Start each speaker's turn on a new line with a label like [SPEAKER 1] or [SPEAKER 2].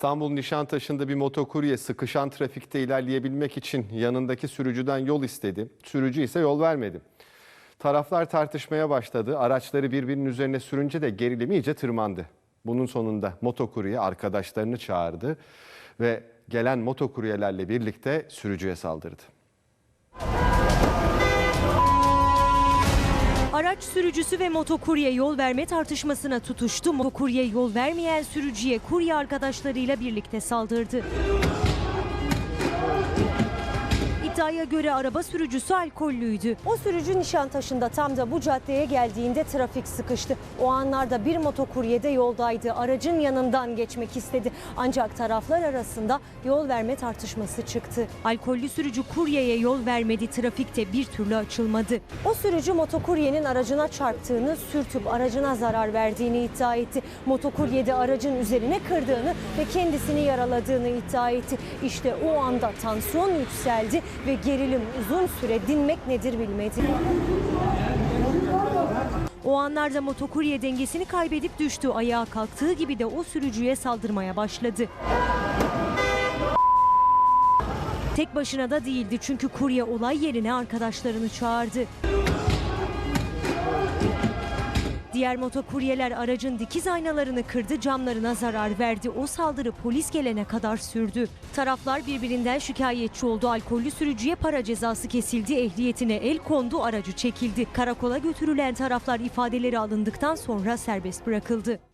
[SPEAKER 1] İstanbul Nişantaşı'nda bir motokurye sıkışan trafikte ilerleyebilmek için yanındaki sürücüden yol istedi. Sürücü ise yol vermedi. Taraflar tartışmaya başladı. Araçları birbirinin üzerine sürünce de gerilim iyice tırmandı. Bunun sonunda motokurye arkadaşlarını çağırdı ve gelen motokuryelerle birlikte sürücüye saldırdı.
[SPEAKER 2] Araç sürücüsü ve motokurye yol verme tartışmasına tutuştu. Motokurye yol vermeyen sürücüye kurye arkadaşlarıyla birlikte saldırdı. İddiaya göre araba sürücüsü alkollüydü.
[SPEAKER 3] O sürücü Nişantaşı'nda tam da bu caddeye geldiğinde trafik sıkıştı. O anlarda bir motokurye de yoldaydı. Aracın yanından geçmek istedi. Ancak taraflar arasında yol verme tartışması çıktı.
[SPEAKER 2] Alkollü sürücü kuryeye yol vermedi. Trafikte bir türlü açılmadı.
[SPEAKER 3] O sürücü motokuryenin aracına çarptığını, sürtüp aracına zarar verdiğini iddia etti. Motokurye de aracın üzerine kırdığını ve kendisini yaraladığını iddia etti. İşte o anda tansiyon yükseldi ve gerilim uzun süre dinmek nedir bilmedi.
[SPEAKER 2] O anlarda motokurye dengesini kaybedip düştü. Ayağa kalktığı gibi de o sürücüye saldırmaya başladı. Tek başına da değildi çünkü kurye olay yerine arkadaşlarını çağırdı. Diğer motokuryeler aracın dikiz aynalarını kırdı, camlarına zarar verdi. O saldırı polis gelene kadar sürdü. Taraflar birbirinden şikayetçi oldu. Alkollü sürücüye para cezası kesildi, ehliyetine el kondu, aracı çekildi. Karakola götürülen taraflar ifadeleri alındıktan sonra serbest bırakıldı.